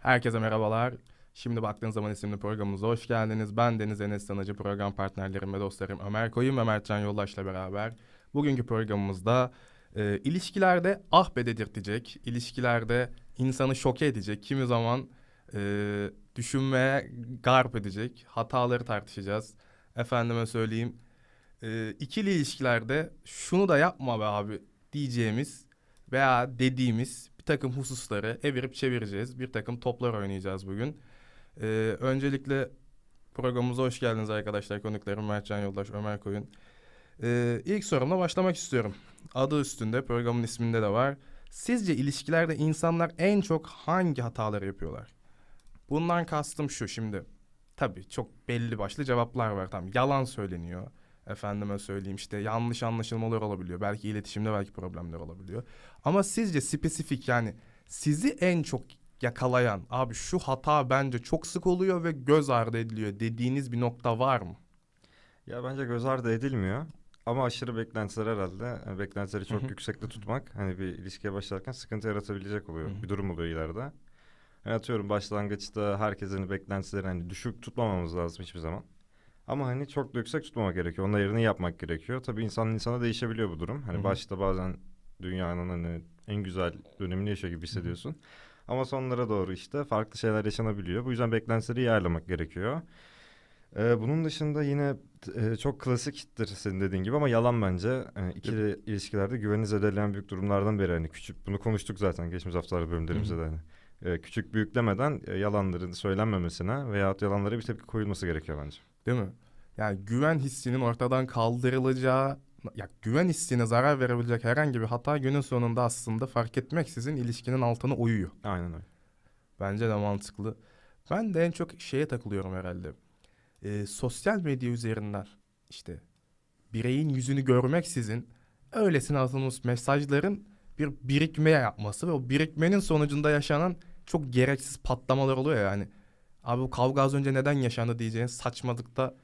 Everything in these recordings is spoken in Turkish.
Herkese merhabalar. Şimdi baktığın zaman isimli programımıza hoş geldiniz. Ben Deniz Enes Sanacı, program partnerlerim ve dostlarım Ömer Koyun ve Mertcan Yoldaş'la beraber. Bugünkü programımızda e, ilişkilerde ah be dedirtecek, ilişkilerde insanı şoke edecek, kimi zaman e, düşünmeye garp edecek hataları tartışacağız. Efendime söyleyeyim, e, ikili ilişkilerde şunu da yapma be abi diyeceğimiz veya dediğimiz takım hususları evirip çevireceğiz. Bir takım toplar oynayacağız bugün. Ee, öncelikle programımıza hoş geldiniz arkadaşlar. Konuklarım Mertcan Yoldaş, Ömer Koyun. Ee, ilk sorumla başlamak istiyorum. Adı üstünde, programın isminde de var. Sizce ilişkilerde insanlar en çok hangi hataları yapıyorlar? Bundan kastım şu şimdi. Tabii çok belli başlı cevaplar var. Tamam yalan söyleniyor. Efendime söyleyeyim işte yanlış anlaşılmalar olabiliyor. Belki iletişimde belki problemler olabiliyor. Ama sizce spesifik yani sizi en çok yakalayan abi şu hata bence çok sık oluyor ve göz ardı ediliyor dediğiniz bir nokta var mı? Ya bence göz ardı edilmiyor. Ama aşırı beklentiler herhalde. Yani beklentileri çok Hı hı. yüksekte tutmak hani bir ilişkiye başlarken sıkıntı yaratabilecek oluyor. Bir durum oluyor ileride. Yani atıyorum başlangıçta herkesin beklentileri hani düşük tutmamamız lazım hiçbir zaman. Ama hani çok da yüksek tutmamak gerekiyor. Onun ayarını yapmak gerekiyor. Tabii insanın insana değişebiliyor bu durum. Hani Hı hı. başta bazen dünyanın hani en güzel dönemini yaşıyor gibi hissediyorsun. Ama sonlara doğru işte farklı şeyler yaşanabiliyor. Bu yüzden beklentileri iyi ayarlamak gerekiyor. Ee, bunun dışında yine e, çok klasiktir senin dediğin gibi ama yalan bence. Ee, ikili ilişkilerde güveni zedeleyen büyük durumlardan biri. Hani küçük bunu konuştuk zaten geçmiş haftalarda bölümlerimizde de hani. Ee, küçük büyük demeden e, yalanların söylenmemesine veyahut yalanlara bir tepki koyulması gerekiyor bence. Değil mi? Yani güven hissinin ortadan kaldırılacağı ya güven hissine zarar verebilecek herhangi bir hata günün sonunda aslında fark etmeksizin ilişkinin altına uyuyor. Aynen öyle. Bence de mantıklı. Ben de en çok şeye takılıyorum herhalde. Ee, sosyal medya üzerinden işte bireyin yüzünü görmeksizin öylesine atılmış mesajların bir birikme yapması ve o birikmenin sonucunda yaşanan çok gereksiz patlamalar oluyor ya yani. Abi bu kavga az önce neden yaşandı diyeceğin saçmalıkta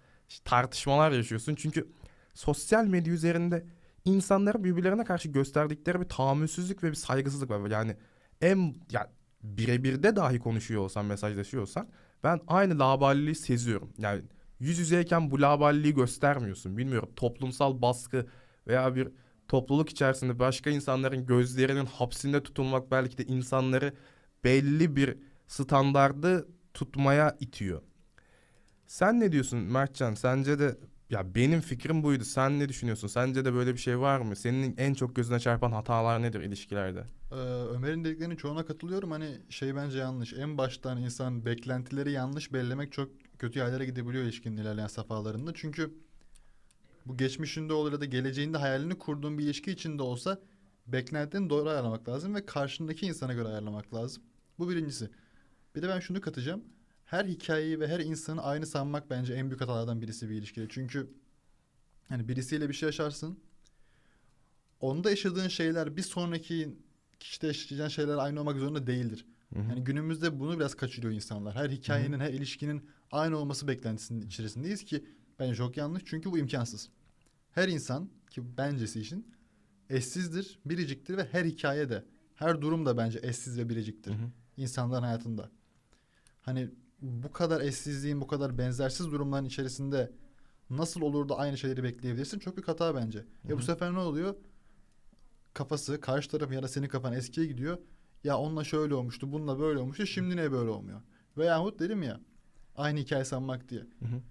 tartışmalar yaşıyorsun. Çünkü sosyal medya üzerinde insanların birbirlerine karşı gösterdikleri bir tahammülsüzlük ve bir saygısızlık var. Yani en ya birebir de dahi konuşuyor olsan, mesajlaşıyor olsan ben aynı laballiliği seziyorum. Yani yüz yüzeyken bu laballiliği göstermiyorsun. Bilmiyorum toplumsal baskı veya bir topluluk içerisinde başka insanların gözlerinin hapsinde tutulmak belki de insanları belli bir standardı tutmaya itiyor. Sen ne diyorsun Mertcan? Sence de ya benim fikrim buydu. Sen ne düşünüyorsun? Sence de böyle bir şey var mı? Senin en çok gözüne çarpan hatalar nedir ilişkilerde? Ee, Ömer'in dediklerinin çoğuna katılıyorum. Hani şey bence yanlış. En baştan insan beklentileri yanlış belirlemek çok kötü yerlere gidebiliyor ilişkinin ilerleyen safhalarında. Çünkü bu geçmişinde olur ya da geleceğinde hayalini kurduğun bir ilişki içinde olsa beklentilerini doğru ayarlamak lazım ve karşındaki insana göre ayarlamak lazım. Bu birincisi. Bir de ben şunu katacağım. Her hikayeyi ve her insanı aynı sanmak bence en büyük hatalardan birisi bir ilişkide. Çünkü hani birisiyle bir şey yaşarsın. Onda yaşadığın şeyler bir sonraki kişide yaşayacağın şeyler aynı olmak zorunda değildir. Yani günümüzde bunu biraz kaçırıyor insanlar. Her hikayenin, her ilişkinin aynı olması beklentisinin içerisindeyiz ki bence çok yanlış. Çünkü bu imkansız. Her insan ki bencesi için eşsizdir, biriciktir ve her hikaye de, her durum da bence eşsiz ve biriciktir. Hı hı. insanların hayatında. Hani bu kadar eşsizliğin, bu kadar benzersiz durumların içerisinde nasıl olur da aynı şeyleri bekleyebilirsin? Çok büyük hata bence. Hı E hı. bu sefer ne oluyor? Kafası, karşı taraf ya da senin kafan eskiye gidiyor. Ya onunla şöyle olmuştu, bununla böyle olmuştu, şimdi ne böyle olmuyor? Veyahut dedim ya, aynı hikaye sanmak diye. Hı hı.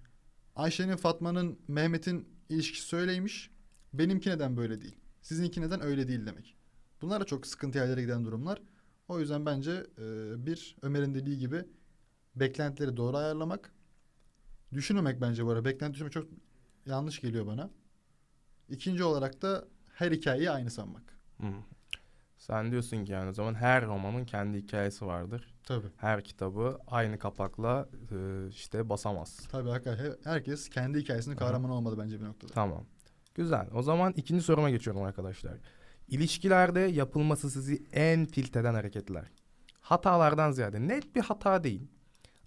Ayşe'nin, Fatma'nın, Mehmet'in ilişkisi söyleymiş. Benimki neden böyle değil? Sizinki neden öyle değil demek. Bunlar da çok sıkıntı yerlere giden durumlar. O yüzden bence e, bir Ömer'in dediği gibi beklentileri doğru ayarlamak. Düşünmemek bence bu arada. Beklenti düşünmek çok yanlış geliyor bana. İkinci olarak da her hikayeyi aynı sanmak. Hı. Sen diyorsun ki yani o zaman her romanın kendi hikayesi vardır. Tabii. Her kitabı aynı kapakla e, işte basamaz. Tabii hakikaten he- herkes kendi hikayesinin Aha. kahramanı olmalı bence bir noktada. Tamam. Güzel. O zaman ikinci soruma geçiyorum arkadaşlar. İlişkilerde yapılması sizi en tilt eden hareketler. Hatalardan ziyade net bir hata değil.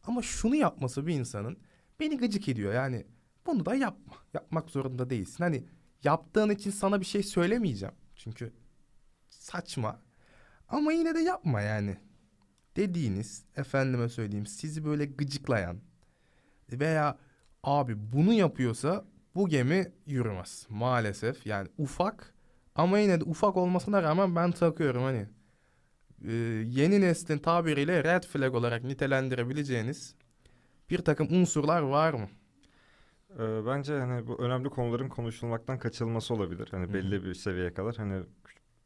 Ama şunu yapması bir insanın beni gıcık ediyor. Yani bunu da yapma. Yapmak zorunda değilsin. Hani yaptığın için sana bir şey söylemeyeceğim. Çünkü saçma. Ama yine de yapma yani. dediğiniz efendime söyleyeyim sizi böyle gıcıklayan veya abi bunu yapıyorsa bu gemi yürümez maalesef. Yani ufak ama yine de ufak olmasına rağmen ben takıyorum hani e, yeni neslin tabiriyle red flag olarak nitelendirebileceğiniz bir takım unsurlar var mı? Ee, bence hani bu önemli konuların konuşulmaktan kaçınılması olabilir. Hani belli bir seviyeye kadar. Hani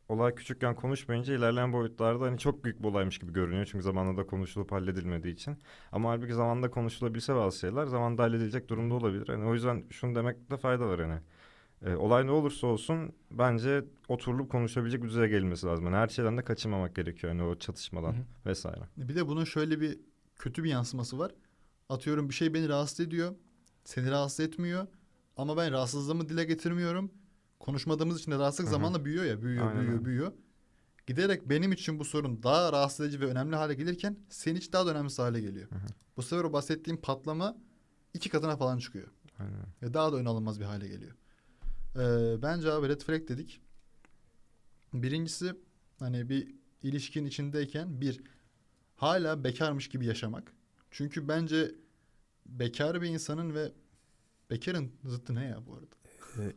olay küçükken konuşmayınca ilerleyen boyutlarda hani çok büyük bir olaymış gibi görünüyor. Çünkü zamanında konuşulup halledilmediği için. Ama halbuki zamanında konuşulabilse bazı şeyler zamanında halledilecek durumda olabilir. Hani o yüzden şunu demekte fayda var hani. Ee, olay ne olursa olsun bence oturulup konuşabilecek bir düzeye gelinmesi lazım. Yani her şeyden de kaçınmamak gerekiyor. Hani o çatışmadan Hı hı. vesaire. Bir de bunun şöyle bir kötü bir yansıması var. Atıyorum bir şey beni rahatsız ediyor. Seni rahatsız etmiyor. Ama ben rahatsızlığımı dile getirmiyorum. Konuşmadığımız için de rahatsızlık Hı hı. zamanla büyüyor ya. Büyüyor, Aynen büyüyor, büyüyor. Giderek benim için bu sorun daha rahatsız edici ve önemli hale gelirken senin için daha da önemlisi hale geliyor. Hı hı. Bu sefer o bahsettiğim patlama iki katına falan çıkıyor. Aynen. Ve daha da ön alınmaz bir hale geliyor. Ee, bence abi red flag dedik. Birincisi hani bir ilişkin içindeyken bir hala bekarmış gibi yaşamak. Çünkü bence bekar bir insanın ve bekarın zıttı ne ya bu arada?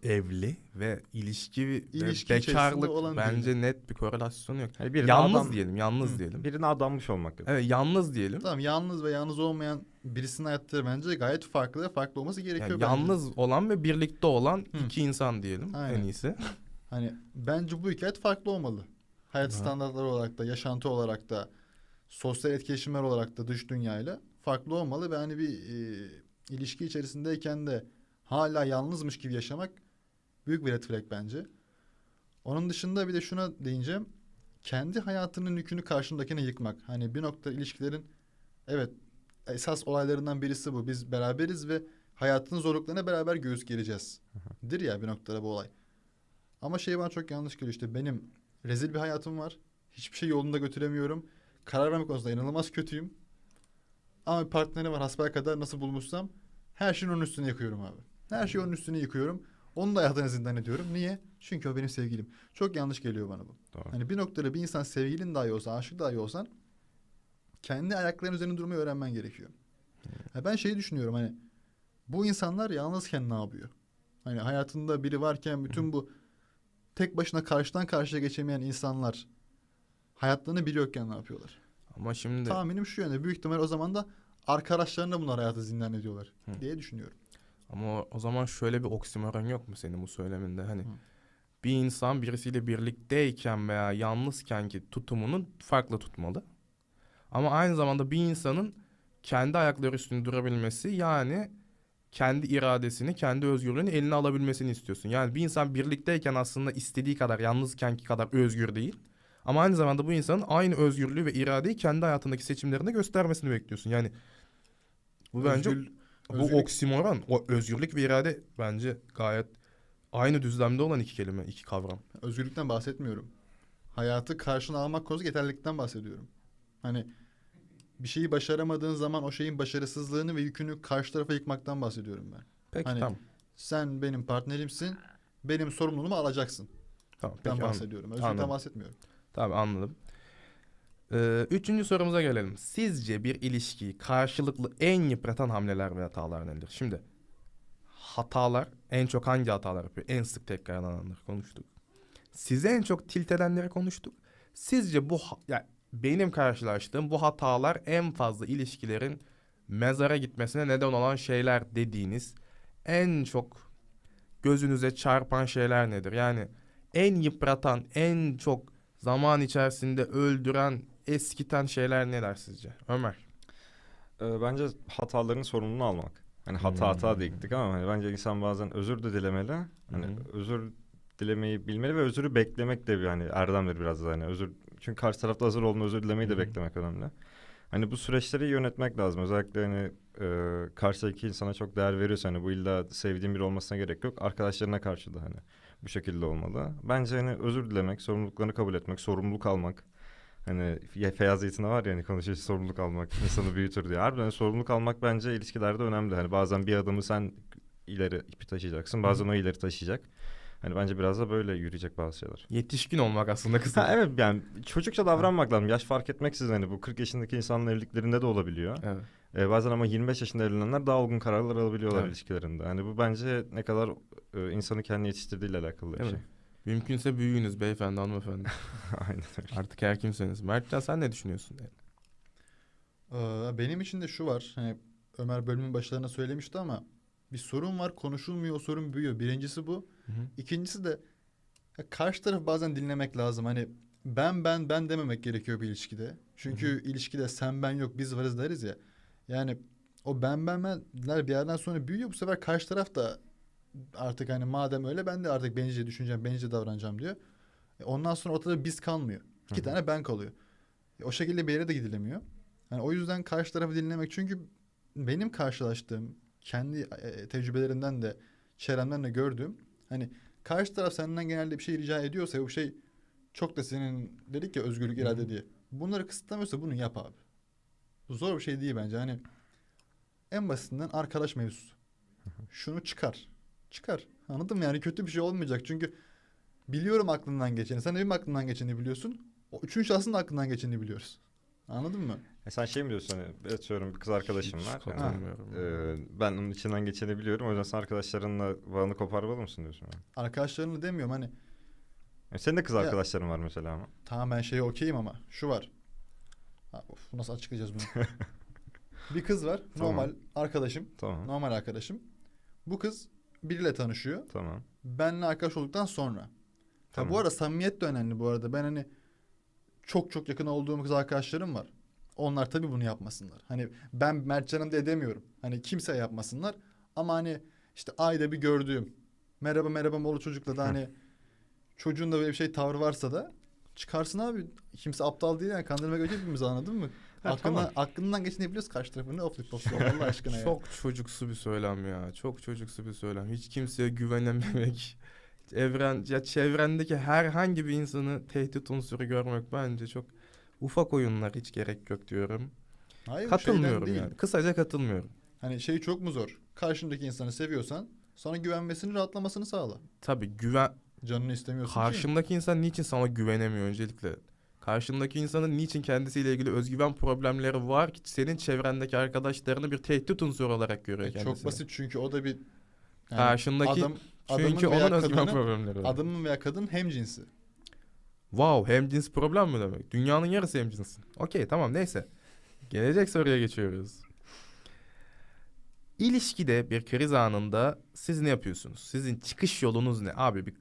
E, evli ve ilişki ve İlişki bekarlık içerisinde olan bence biri. net bir korelasyon yok. Hani birine Yalnız adam- diyelim, yalnız Hı. diyelim. Birine adanmış olmak gerekiyor. Evet, yalnız diyelim. Tamam yalnız ve yalnız olmayan birisinin hayatları bence gayet farklı ve farklı olması gerekiyor Yani bence. yalnız olan ve birlikte olan Hı. iki insan diyelim Aynen. en iyisi. Hani bence bu hikaye farklı olmalı. Hayat standartları olarak da, yaşantı olarak da, sosyal etkileşimler olarak da dış dünyayla farklı olmalı ve hani bir e, ilişki içerisindeyken de hala yalnızmış gibi yaşamak büyük bir red flag bence. Onun dışında bir de şuna değineceğim. Kendi hayatının yükünü karşındakine yıkmak. Hani bir nokta ilişkilerin evet esas olaylarından birisi bu. Biz beraberiz ve hayatın zorluklarına beraber göğüs gereceğiz. Dir ya bir noktada bu olay. Ama şey bana çok yanlış geliyor işte benim rezil bir hayatım var. Hiçbir şey yolunda götüremiyorum. Karar verme konusunda inanılmaz kötüyüm. Ama bir partnerim var hasbelkader nasıl bulmuşsam her şeyin onun üstüne yıkıyorum abi. Her şeyi onun üstüne yıkıyorum. Onun da hayatını zindan ediyorum. Niye? Çünkü o benim sevgilim. Çok yanlış geliyor bana bu. Doğru. Hani bir noktada bir insan sevgilin dahi olsa, aşık dahi olsan kendi ayaklarının üzerinde durmayı öğrenmen gerekiyor. Ha ben şeyi düşünüyorum hani bu insanlar yalnızken ne yapıyor? Hani hayatında biri varken bütün bu tek başına karşıdan karşıya geçemeyen insanlar hayatlarını biri yokken ne yapıyorlar? Ama şimdi Tahminim şu yönde. Büyük ihtimal o zaman da arkadaşlarına bunlar hayatı zindan ediyorlar Hı. diye düşünüyorum. Ama o, o zaman şöyle bir oksimoron yok mu senin bu söyleminde? Hani Hı. bir insan birisiyle birlikteyken veya yalnızken ki tutumunu farklı tutmalı. Ama aynı zamanda bir insanın kendi ayakları üstünde durabilmesi yani kendi iradesini, kendi özgürlüğünü eline alabilmesini istiyorsun. Yani bir insan birlikteyken aslında istediği kadar, yalnızkenki kadar özgür değil. Ama aynı zamanda bu insanın aynı özgürlüğü ve iradeyi kendi hayatındaki seçimlerinde göstermesini bekliyorsun. Yani bu bence Bu oksimoron. O özgürlük ve irade bence gayet aynı düzlemde olan iki kelime, iki kavram. Özgürlükten bahsetmiyorum. Hayatı karşına almak konusu yeterlilikten bahsediyorum. Hani bir şeyi başaramadığın zaman o şeyin başarısızlığını ve yükünü karşı tarafa yıkmaktan bahsediyorum ben. Peki Hani tamam. Sen benim partnerimsin. Benim sorumluluğumu alacaksın. Tamam, Ben peki bahsediyorum. Özgürlükten Anladım. bahsetmiyorum. Tamam anladım. Ee, üçüncü sorumuza gelelim. Sizce bir ilişkiyi karşılıklı en yıpratan hamleler ve hatalar nedir? Şimdi hatalar en çok hangi hatalar yapıyor? En sık tekrarlananları konuştuk. Size en çok tilt edenleri konuştuk. Sizce bu ha- ya benim karşılaştığım bu hatalar en fazla ilişkilerin mezara gitmesine neden olan şeyler dediğiniz en çok gözünüze çarpan şeyler nedir? Yani en yıpratan, en çok zaman içerisinde öldüren, eskiten şeyler neler sizce? Ömer. Ee, bence hataların sorumluluğunu almak. Hani hata hata Hmm. diye gittik ama hani bence insan bazen özür de dilemeli. Hani Hı. özür dilemeyi bilmeli ve özürü beklemek de bir hani erdemdir biraz da hani özür çünkü karşı tarafta hazır olduğunda özür dilemeyi de hı. beklemek önemli. Hani bu süreçleri yönetmek lazım. Özellikle hani e, karşıdaki insana çok değer veriyorsa hani bu illa sevdiğin biri olmasına gerek yok. Arkadaşlarına karşı da hani bu şekilde olmalı. Bence hani özür dilemek, sorumluluklarını kabul etmek, sorumluluk almak. Hani ya- Feyyaz Yiğit'in var ya hani konuşuyor sorumluluk almak insanı büyütür diye. Harbiden sorumluluk almak bence ilişkilerde önemli. Hani bazen bir adamı sen ileri ipi taşıyacaksın. Bazen o ileri taşıyacak. Hani bence biraz da böyle yürüyecek bazı şeyler. Yetişkin olmak aslında. Ha, evet yani çocukça davranmak lazım. Yaş fark etmeksizin hani bu 40 yaşındaki insanın evliliklerinde de olabiliyor. Evet. Ee, bazen ama 25 yaşında evlenenler daha olgun kararlar alabiliyorlar Evet. ilişkilerinde. Hani bu bence ne kadar e, insanı kendine yetiştirdiğiyle alakalı bir Değil şey. Mümkünse büyüyünüz beyefendi, hanımefendi. Aynen öyle. Artık her kimseniz. Mertcan sen ne düşünüyorsun? Ee, benim için de şu var. Hani Ömer bölümün başlarına söylemişti ama bir sorun var konuşulmuyor o sorun büyüyor. Birincisi bu. Hı hı. İkincisi de karşı tarafı bazen dinlemek lazım. Hani ben ben ben dememek gerekiyor bir ilişkide. Çünkü ilişkide sen ben yok biz varız deriz ya. Yani o ben ben benler bir yerden sonra büyüyor. Bu sefer karşı taraf da artık hani madem öyle ben de artık bencilce düşüneceğim, bencilce davranacağım diyor. E Ondan sonra ortada biz kalmıyor. İki Hı hı. tane ben kalıyor. E O şekilde bir yere de gidilemiyor. Yani o yüzden karşı tarafı dinlemek çünkü benim karşılaştığım kendi e, tecrübelerimden de çevremden de gördüğüm hani karşı taraf senden genelde bir şey rica ediyorsa bu şey çok da senin dedik ya özgürlük irade diye. Bunları kısıtlamıyorsa bunu yap abi. Bu zor bir şey değil bence. Hani en basitinden arkadaş mevzusu. Şunu çıkar. Çıkar. Anladın mı? Yani kötü bir şey olmayacak. Çünkü biliyorum aklından geçeni. Sen de benim aklımdan geçeni biliyorsun. O üçüncü şahsın da aklından geçeni biliyoruz. Anladın mı? E sen şey mi diyorsun hani atıyorum bir kız arkadaşım Hiç var. Yani, e, ben onun içinden geçeni biliyorum. O yüzden sen arkadaşlarınla bağını koparmalı mısın diyorsun? Yani. Arkadaşlarını demiyorum hani Yani senin de kız Ya- arkadaşların var mesela ama. tamam ben şeye okeyim ama şu var. Ha, of, nasıl açıklayacağız bunu? bir kız var. Tamam. Normal arkadaşım. Tamam. Normal arkadaşım. Bu kız biriyle tanışıyor. Tamam. Benle arkadaş olduktan sonra. Ha, Tamam. bu arada samimiyet de önemli bu arada. Ben hani çok çok yakın olduğum kız arkadaşlarım var. Onlar tabii bunu yapmasınlar. Hani ben Mertcan'ım da edemiyorum. Hani kimse yapmasınlar. Ama hani işte ayda bir gördüğüm merhaba merhaba molu çocukla da hani çocuğun da böyle bir şey tavrı varsa da çıkarsın abi. Kimse aptal değil yani kandırmak yok hepimiz anladın mı? Ha, Aklından, tamam. aklından geçeni biliyoruz karşı tarafını oflik poflik Allah aşkına ya. Çok çocuksu bir söylem ya. Çok çocuksu bir söylem. Hiç kimseye güvenememek. Evren, ya çevrendeki herhangi bir insanı tehdit unsuru görmek bence çok ufak oyunlar hiç gerek yok diyorum. Hayır, Katılmıyorum değil. yani. Kısaca katılmıyorum. Hani şey çok mu zor? Karşındaki insanı seviyorsan sana güvenmesini rahatlamasını sağla. Tabii güven Canını istemiyorsun ki. karşındaki insan niçin sana güvenemiyor öncelikle? Karşındaki insanın niçin kendisiyle ilgili özgüven problemleri var ki senin çevrendeki arkadaşlarını bir tehdit unsuru olarak görüyor kendisini. çok basit çünkü o da bir yani Karşındaki adam, çünkü onun özgüven problemleri var. adamın veya kadın hem cinsi. Wow, hemcins problem mi demek? Dünyanın yarısı hemcinsin. Okey tamam neyse. Gelecek soruya geçiyoruz. İlişkide bir kriz anında siz ne yapıyorsunuz? Sizin çıkış yolunuz ne? Abi bir,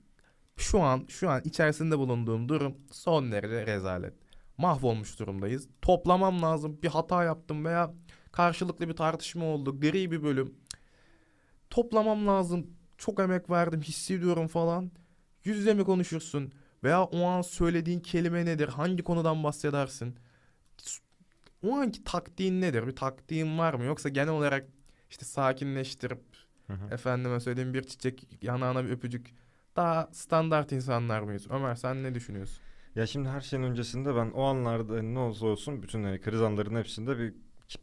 şu an şu an içerisinde bulunduğum durum son derece rezalet. Mahvolmuş durumdayız. Toplamam lazım. Bir hata yaptım veya karşılıklı bir tartışma oldu. Gri bir bölüm. Toplamam lazım. Çok emek verdim, hissediyorum falan. Yüz yüze mi konuşursun? Veya o an söylediğin kelime nedir? Hangi konudan bahsedersin? O anki taktiğin nedir? Bir taktiğin var mı? Yoksa genel olarak işte sakinleştirip Hı hı. efendime söyleyeyim bir çiçek yanağına bir öpücük daha standart insanlar mıyız? Ömer sen ne düşünüyorsun? Ya şimdi her şeyin öncesinde ben o anlarda ne olursa olsun bütün hani kriz anlarının hepsinde bir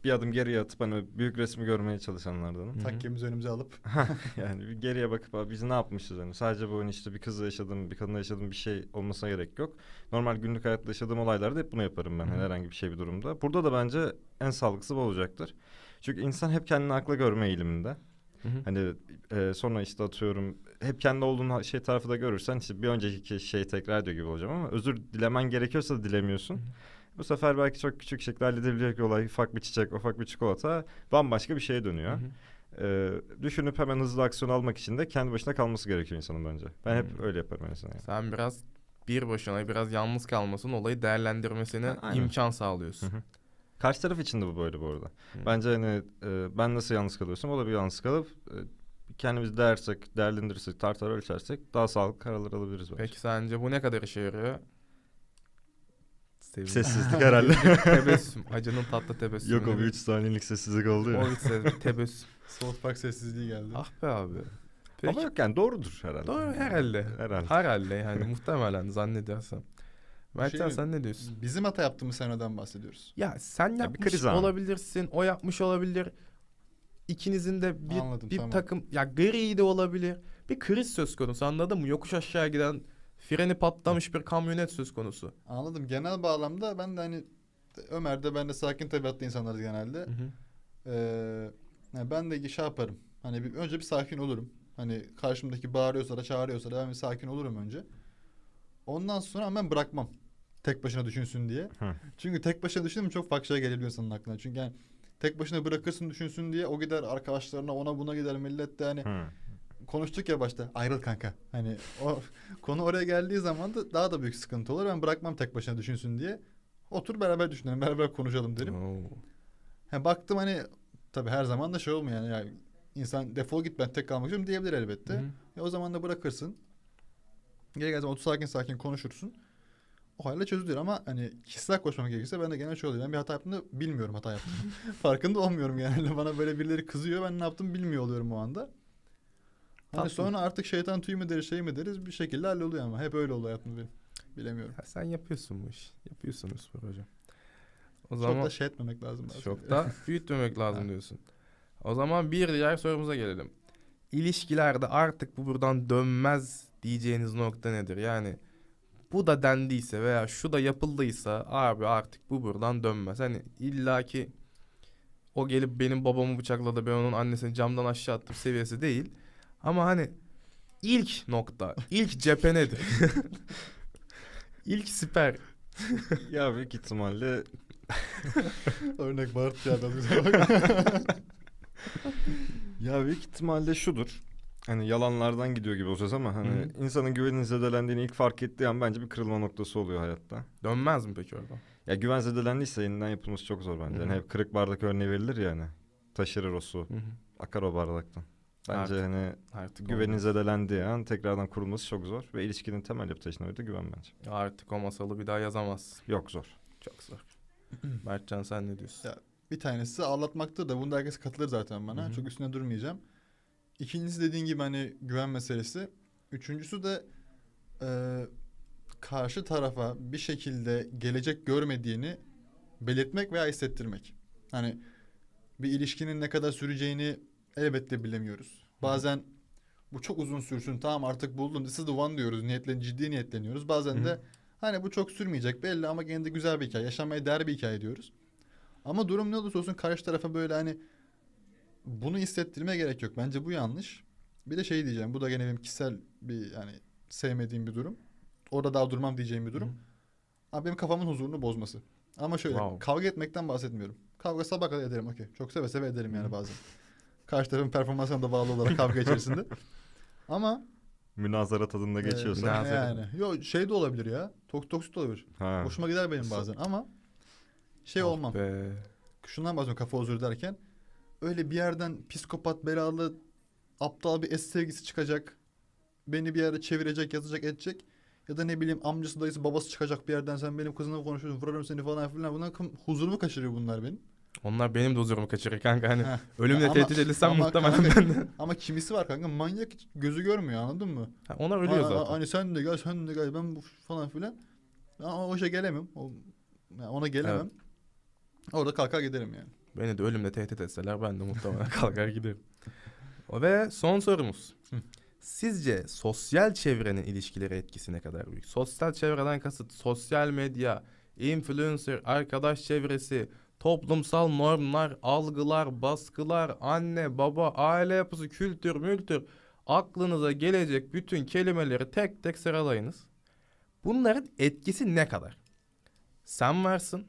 bir adım geriye atıp hani büyük resmi görmeye çalışanlardanım. Takkemizi önümüze alıp yani bir geriye bakıp "Abi biz ne yapmışız hani sadece bu hani işte bir kızla yaşadığım bir kadınla yaşadığım bir şey olmasına gerek yok. Normal günlük hayatta yaşadığım olaylarda hep bunu yaparım ben hani herhangi bir şey bir durumda. Burada da bence en sağlıklısı bu olacaktır. Çünkü insan hep kendini akla görme eğiliminde. Hı hı. Hani e, sonra işte atıyorum hep kendi olduğun şey tarafı da görürsen işte bir önceki şeyi tekrar ediyor gibi olacağım ama özür dilemen gerekiyorsa da dilemiyorsun. Hı. Bu sefer belki çok küçük şekilde halledebilecek bir olay ufak bir çiçek ufak bir çikolata bambaşka bir şeye dönüyor. Hı hı. Ee, düşünüp hemen hızlı aksiyon almak için de kendi başına kalması gerekiyor insanın bence. Ben hep Hmm. öyle yaparım mesela. Yani. Sen biraz bir başına biraz yalnız kalmasın olayı değerlendirmesine Ha, imkan sağlıyorsun. Hı hı. Karşı taraf için de bu böyle bu arada. Hı. Bence hani e, ben nasıl yalnız kalıyorsam o da bir yalnız kalıp e, kendimizi değersek, değerlendirirsek, tartar ölçersek daha sağlıklı kararlar alabiliriz bence. Peki sence bu ne kadar işe yarıyor? Sevim. Sessizlik herhalde. tebessüm. Acının tatlı tebessümü. Yok o bir 3 saniyelik sessizlik oldu ya. O bir se- tebessüm. South Park sessizliği geldi. Ah be abi. Peki. Ama yok yani doğrudur herhalde. Doğru herhalde. Herhalde. Herhalde yani muhtemelen zannedersem. Mertcan Şey- sen ne diyorsun? Bizim hata yaptığımız senaryodan bahsediyoruz. Ya sen bir yapmış kriz anı. olabilirsin, o yapmış olabilir. İkinizin de bir, Anladım, bir tamam. takım ya gri de olabilir. Bir kriz söz konusu anladın mı? Yokuş aşağı giden freni patlamış bir kamyonet söz konusu. Anladım. Genel bağlamda ben de hani Ömer de ben de sakin tabiatlı insanlarız genelde. Hı hı. Ee, yani ben de şey yaparım. Hani bir, önce bir sakin olurum. Hani karşımdaki bağırıyorsa da çağırıyorsa da ben bir sakin olurum önce. Ondan sonra ben bırakmam. Tek başına düşünsün diye. Hı. Çünkü tek başına düşündüm çok farklı şeyler gelebiliyor insanın aklına. Çünkü yani tek başına bırakırsın düşünsün diye o gider arkadaşlarına ona buna gider millet de hani Hı. konuştuk ya başta ayrıl kanka. Hani o konu oraya geldiği zaman da daha da büyük sıkıntı olur. Ben bırakmam tek başına düşünsün diye. Otur beraber düşünelim, beraber konuşalım derim. Oo. Ha, baktım hani tabii her zaman da şey olmuyor yani, yani insan defol git ben tek kalmak istiyorum diyebilir elbette. Hı. E, o zaman da bırakırsın. Geri gel zaman otur sakin sakin konuşursun. O halde çözülür ama hani kişisel konuşmam gerekirse ben de genel şey oluyor. Ben bir hata yaptığımda bilmiyorum hata yaptım. Farkında olmuyorum genelde. Bana böyle birileri kızıyor. Ben ne yaptım bilmiyor oluyorum o anda. Hani Tatlı. sonra artık şeytan tüy mü deriz şey mi deriz bir şekilde halloluyor ama. Hep öyle oluyor hayatımda benim. Bilemiyorum. Ya sen yapıyorsun bu işi. Yapıyorsun Yusuf hocam. O Çok zaman da şey etmemek lazım. çok da büyütmemek lazım diyorsun. O zaman bir diğer sorumuza gelelim. İlişkilerde artık bu buradan dönmez diyeceğiniz nokta nedir? Yani bu da dendiyse veya şu da yapıldıysa abi artık bu buradan dönmez. Hani illaki o gelip benim babamı bıçakladı ben onun annesini camdan aşağı attım seviyesi değil. Ama hani ilk nokta, ilk cephe nedir? ilk siper. ya büyük ihtimalle Örnek Bart ya biraz güzel bak. ya büyük ihtimalle şudur. Hani yalanlardan gidiyor gibi o söz ama hani Hı insanın güvenin zedelendiğini ilk fark ettiği an bence bir kırılma noktası oluyor hayatta. Dönmez mi peki oradan? Ya güven zedelendiyse yeniden yapılması çok zor bence. Hani hep kırık bardak örneği verilir ya hani. Taşırır o su. Hı hı. Akar o bardaktan. Bence Artık hani Artık güvenin olmaz. zedelendiği an tekrardan kurulması çok zor. Ve ilişkinin temel yapı taşına de güven bence. Artık o masalı bir daha yazamaz. Yok zor. Çok zor. Mertcan sen ne diyorsun? Ya, Bir tanesi ağlatmaktır da bunda herkes katılır zaten bana. Hı hı. Çok üstüne durmayacağım. İkincisi dediğin gibi hani güven meselesi. Üçüncüsü de e, karşı tarafa bir şekilde gelecek görmediğini belirtmek veya hissettirmek. Hani bir ilişkinin ne kadar süreceğini elbette bilemiyoruz. Bazen bu çok uzun sürsün tamam artık buldun this is the one diyoruz niyetlen ciddi niyetleniyoruz. Bazen Hı. de hani bu çok sürmeyecek belli ama gene de güzel bir hikaye yaşanmaya değer bir hikaye diyoruz. Ama durum ne olursa olsun karşı tarafa böyle hani bunu hissettirmeye gerek yok. Bence bu yanlış. Bir de şey diyeceğim. Bu da gene benim kişisel bir yani sevmediğim bir durum. Orada daha durmam diyeceğim bir durum. Hı. Abi benim kafamın huzurunu bozması. Ama şöyle Wow. kavga etmekten bahsetmiyorum. Kavga sabah kadar ederim okey. Çok seve seve ederim yani bazen. Karşı tarafın performansına da bağlı olarak kavga içerisinde. Ama Münazara tadında e, geçiyorsa. münazara. yani. Yo şey de olabilir ya. Tok toksik de olabilir. Ha. Hoşuma gider benim bazen ama şey Ah olmam. Be. şundan bahsediyorum kafa huzuru derken öyle bir yerden psikopat belalı aptal bir es sevgisi çıkacak beni bir yere çevirecek yazacak edecek ya da ne bileyim amcası dayısı babası çıkacak bir yerden sen benim kızımla konuşuyorsun vurarım seni falan filan bunlar huzurumu kaçırıyor bunlar benim. Onlar benim de huzurumu kaçırır kanka. Hani Heh. ölümle Ama- tehdit edilsem muhtemelen kanka- ben de. Ama kimisi var kanka manyak gözü görmüyor anladın mı? Ha, Onlar ölüyor Ha- zaten. Hani sen de gel sen de gel ben bu falan filan. Ama o işe gelemem. O, yani ona gelemem. Orada kalkar giderim yani. Beni de ölümle tehdit etseler ben de muhtemelen kalkar giderim. Ve son sorumuz. Sizce sosyal çevrenin ilişkileri etkisi ne kadar büyük? Sosyal çevreden kasıt sosyal medya, influencer, arkadaş çevresi, toplumsal normlar, algılar, baskılar, anne, baba, aile yapısı, kültür, mültür. Aklınıza gelecek bütün kelimeleri tek tek sıralayınız. Bunların etkisi ne kadar? Sen varsın,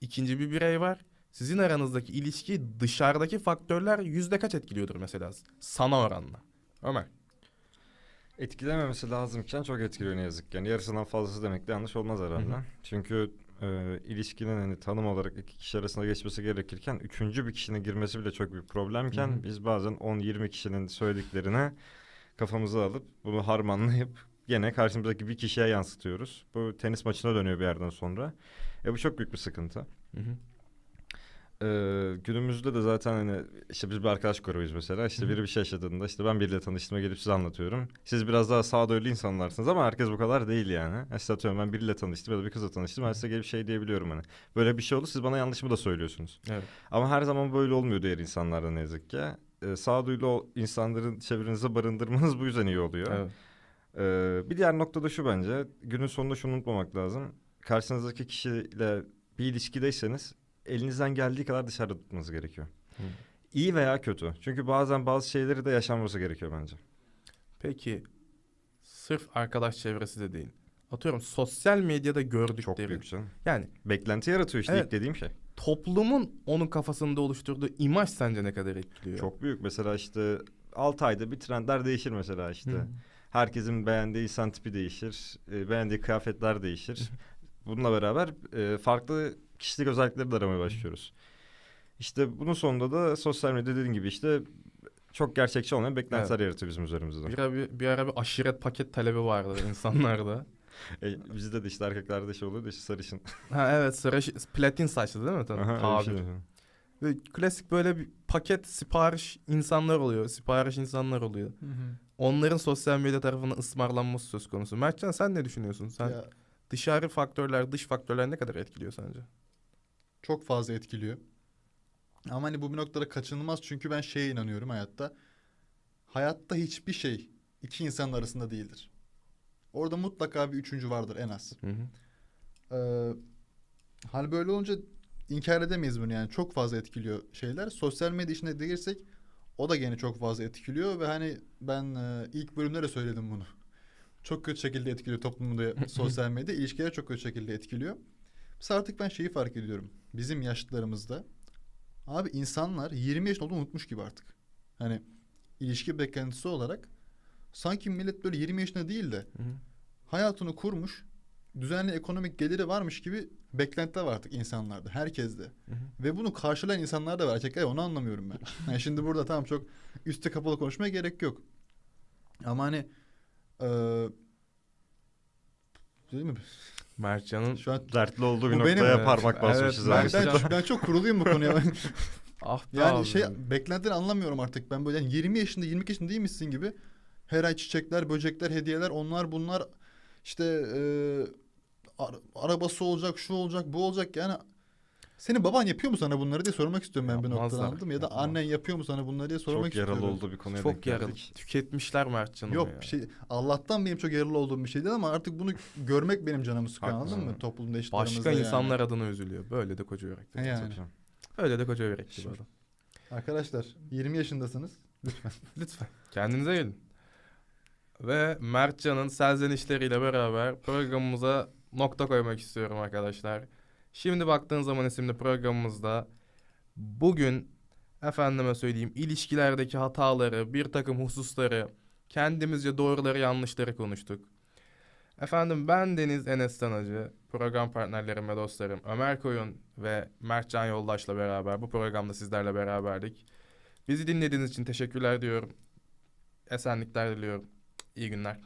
ikinci bir birey var. Sizin aranızdaki ilişki dışarıdaki faktörler yüzde kaç etkiliyordur mesela sana oranla? Ömer. Etkilememesi lazımken çok etkiliyor ne yazık ki. Yani yarısından fazlası demek de yanlış olmaz herhalde. Hı hı. Çünkü e, ilişkinin hani tanım olarak iki kişi arasında geçmesi gerekirken üçüncü bir kişinin girmesi bile çok büyük problemken Hı hı. biz bazen 10-20 kişinin söylediklerine kafamıza alıp bunu harmanlayıp gene karşımızdaki bir kişiye yansıtıyoruz. Bu tenis maçına dönüyor bir yerden sonra. E bu çok büyük bir sıkıntı. Hı hı. Ee, günümüzde de zaten hani işte biz bir arkadaş grubuyuz mesela. İşte Hı biri bir şey yaşadığında işte ben biriyle tanıştığıma gelip size anlatıyorum. Siz biraz daha sağduyulu insanlarsınız ama herkes bu kadar değil yani. İşte atıyorum ben biriyle tanıştım ya da bir kızla tanıştım. Ben size gelip şey diyebiliyorum hani. Böyle bir şey oldu siz bana yanlışımı da söylüyorsunuz. Evet. Ama her zaman böyle olmuyor diğer insanlarda ne yazık ki. Ee, sağduyulu insanların çevrenize barındırmanız bu yüzden iyi oluyor. Evet. Ee, bir diğer nokta da şu bence. Günün sonunda şunu unutmamak lazım. Karşınızdaki kişiyle bir ilişkideyseniz elinizden geldiği kadar dışarıda tutmanız gerekiyor. Hı. İyi veya kötü. Çünkü bazen bazı şeyleri de yaşanması gerekiyor bence. Peki sırf arkadaş çevresi de değil. Atıyorum sosyal medyada Çok gördükleri. büyük canım. Yani Beklenti yaratıyor işte Evet. ilk dediğim şey. toplumun onun kafasında oluşturduğu imaj sence ne kadar etkiliyor? Çok büyük. Mesela işte 6 ayda bir trendler değişir mesela işte. Hı. Herkesin beğendiği insan tipi değişir. e, beğendiği kıyafetler değişir. Bununla beraber e, farklı kişilik özellikleri de aramaya başlıyoruz. İşte bunun sonunda da sosyal medya dediğin gibi işte çok gerçekçi olmayan beklentiler yaratıyor bizim üzerimizde. Bir ara bir, bir ara bir aşiret paket talebi vardı insanlarda. E, bizde de işte erkeklerde şey oluyor da işte sarışın. ha evet sıra platin saçlı değil mi? Tabii. Aha, şey. Ve klasik böyle bir paket sipariş insanlar oluyor. Sipariş insanlar oluyor. Onların sosyal medya tarafından ısmarlanması söz konusu. Mertcan sen ne düşünüyorsun? Sen Ya, dışarı faktörler, dış faktörler ne kadar etkiliyor sence? Çok fazla etkiliyor. Ama hani bu bir noktada kaçınılmaz çünkü ben şeye inanıyorum hayatta. Hayatta hiçbir şey iki insanın arasında değildir. Orada mutlaka bir üçüncü vardır en az. Hı hı. Ee, hal böyle olunca inkar edemeyiz bunu yani çok fazla etkiliyor şeyler. Sosyal medya işine değirsek o da gene çok fazla etkiliyor ve hani ben e, ilk bölümde de söyledim bunu. Çok kötü şekilde etkiliyor toplumda sosyal medya. ilişkileri çok kötü şekilde etkiliyor. Mesela artık ben şeyi fark ediyorum. Bizim yaşlılarımızda abi insanlar 20 yaşında olduğunu unutmuş gibi artık. Hani ilişki beklentisi olarak sanki millet böyle 20 yaşında değil de Hı hı. hayatını kurmuş, düzenli ekonomik geliri varmış gibi beklentiler var artık insanlarda, herkeste. Hı hı. Ve bunu karşılayan insanlar da var. Erkekler onu anlamıyorum ben. Yani şimdi burada tamam çok üstte kapalı konuşmaya gerek yok. Ama hani eee değil mi? Mertcan'ın Şu an Dertli olduğu bir benim- noktaya Evet, parmak evet, basmışız. ben- abi. ben, Mertcan- ben çok kuruluyum bu konuya. ah be yani abi. şey beklentileri anlamıyorum artık. Ben böyle yani 20 yaşında 22 yaşında değil misin gibi her ay çiçekler, böcekler, hediyeler onlar bunlar işte eee, ara- arabası olacak, şu olacak, bu olacak yani senin baban yapıyor mu sana bunları diye sormak istiyorum ben bir noktada Yapmazlar, mı? Ya da yapmaz. annen yapıyor mu sana bunları diye sormak Çok yaralı istiyorum. olduğu bir konuya çok yaralı. geldik. Tüketmişler Mertcan'ı Yok ya. bir şey Allah'tan benim çok yaralı olduğum bir şey değil ama artık bunu görmek benim canımı sıkıyor anladın mı? Toplumda eşitlerimizde Başka yani. insanlar adına üzülüyor. Böyle de koca yürekli. Yani. Öyle de koca yürekli bir adam. Arkadaşlar 20 yaşındasınız. Lütfen. Lütfen kendinize gelin. Ve Mertcan'ın serzenişleriyle beraber programımıza nokta koymak istiyorum arkadaşlar. Şimdi baktığın zaman isimli programımızda bugün efendime söyleyeyim ilişkilerdeki hataları, bir takım hususları, kendimizce doğruları yanlışları konuştuk. Efendim ben Deniz Enes Tanacı, program partnerlerim ve dostlarım Ömer Koyun ve Mertcan Yoldaş'la beraber bu programda sizlerle beraberdik. Bizi dinlediğiniz için teşekkürler diyorum. Esenlikler diliyorum. İyi günler.